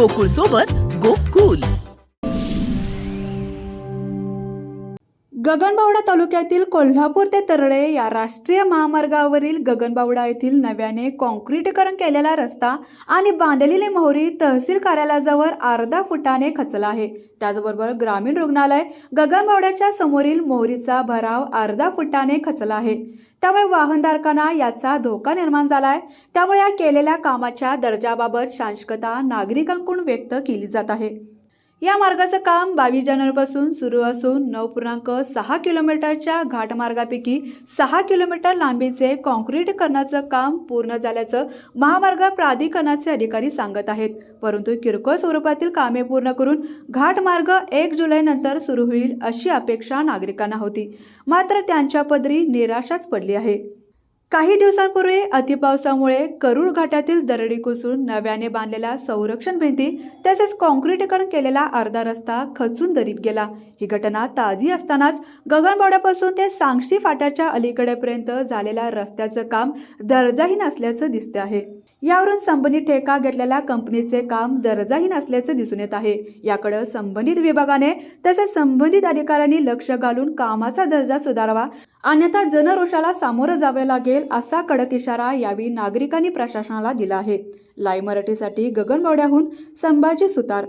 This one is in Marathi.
गोकुळ सोबत गोकुल. गगनबावडा तालुक्यातील कोल्हापूर ते तरडे या राष्ट्रीय महामार्गावरील गगनबावडा येथील नव्याने कॉन्क्रीटीकरण केलेला रस्ता आणि बांधलेली मोहरी तहसील कार्यालयाजवळ अर्धा फुटाने खचला आहे. त्याचबरोबर ग्रामीण रुग्णालय गगनबावड्याच्या समोरील मोहरीचा भराव अर्धा फुटाने खचला आहे. त्यामुळे वाहनधारकांना याचा धोका निर्माण झाला आहे त्यामुळे या केलेल्या कामाच्या दर्जाबाबत शांशकता नागरिकांकडून व्यक्त केली जात आहे. या मार्गाचं काम बावीस जानेवारीपासून सुरू असून नऊ पूर्णांक सहा किलोमीटरच्या घाटमार्गापैकी सहा किलोमीटर लांबीचे काँक्रीटकरणाचं काम पूर्ण झाल्याचं महामार्ग प्राधिकरणाचे अधिकारी सांगत आहेत. परंतु किरकोळ स्वरूपातील कामे पूर्ण करून घाटमार्ग एक जुलैनंतर सुरू होईल अशी अपेक्षा नागरिकांना होती. मात्र त्यांच्या पदरी निराशाच पडली आहे. काही दिवसांपूर्वी अतिपावसामुळे करूळ घाटातील दरडी कोसळून नव्याने बांधलेल्या संरक्षण भिंती तसेच कॉन्क्रीटीकरण केलेला अर्धा रस्ता खचून दरीत गेला. ही घटना ताजी असतानाच गगनबावड्यापासून ते सांगशी फाट्याच्या अलीकडेपर्यंत झालेल्या रस्त्याचं काम दर्जाहीन असल्याचं दिसते आहे. यावरून संबंधित ठेका घेतलेल्या कंपनीचे काम दर्जाहीन असल्याचं दिसून येत आहे. याकडे संबंधित विभागाने तसेच संबंधित अधिकाऱ्यांनी लक्ष घालून कामाचा दर्जा सुधारावा अन्यथा जनरोषाला सामोरं जावे लागेल असा कडक इशारा यावेळी नागरिकांनी प्रशासनाला दिला आहे. लाईव्ह मराठीसाठी गगनबावड्याहून संभाजी सुतार.